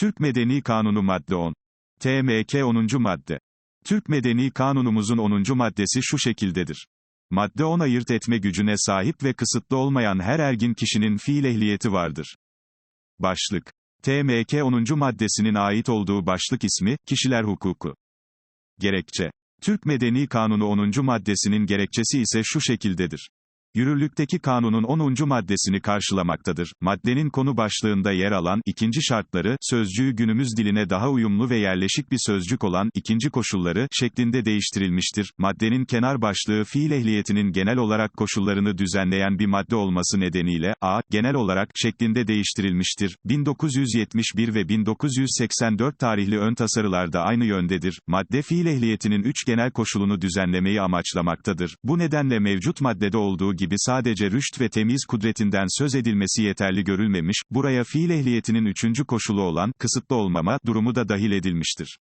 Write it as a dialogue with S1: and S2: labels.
S1: Türk Medeni Kanunu Madde 10. TMK 10. Madde. Türk Medeni Kanunumuzun 10. maddesi şu şekildedir. Madde 10 ayırt etme gücüne sahip ve kısıtlı olmayan her ergin kişinin fiil ehliyeti vardır. Başlık. TMK 10. maddesinin ait olduğu başlık ismi, kişiler hukuku. Gerekçe. Türk Medeni Kanunu 10. maddesinin gerekçesi ise şu şekildedir. Yürürlükteki kanunun 10. maddesini karşılamaktadır. Maddenin konu başlığında yer alan ikinci şartları, sözcüğü günümüz diline daha uyumlu ve yerleşik bir sözcük olan ikinci koşulları şeklinde değiştirilmiştir. Maddenin kenar başlığı fiil ehliyetinin genel olarak koşullarını düzenleyen bir madde olması nedeniyle a genel olarak şeklinde değiştirilmiştir. 1971 ve 1984 tarihli ön tasarılarda aynı yöndedir. Madde fiil ehliyetinin üç genel koşulunu düzenlemeyi amaçlamaktadır. Bu nedenle mevcut maddede olduğu gibi sadece rüşt ve temiz kudretinden söz edilmesi yeterli görülmemiş, buraya fiil ehliyetinin üçüncü koşulu olan, kısıtlı olmama, durumu da dahil edilmiştir.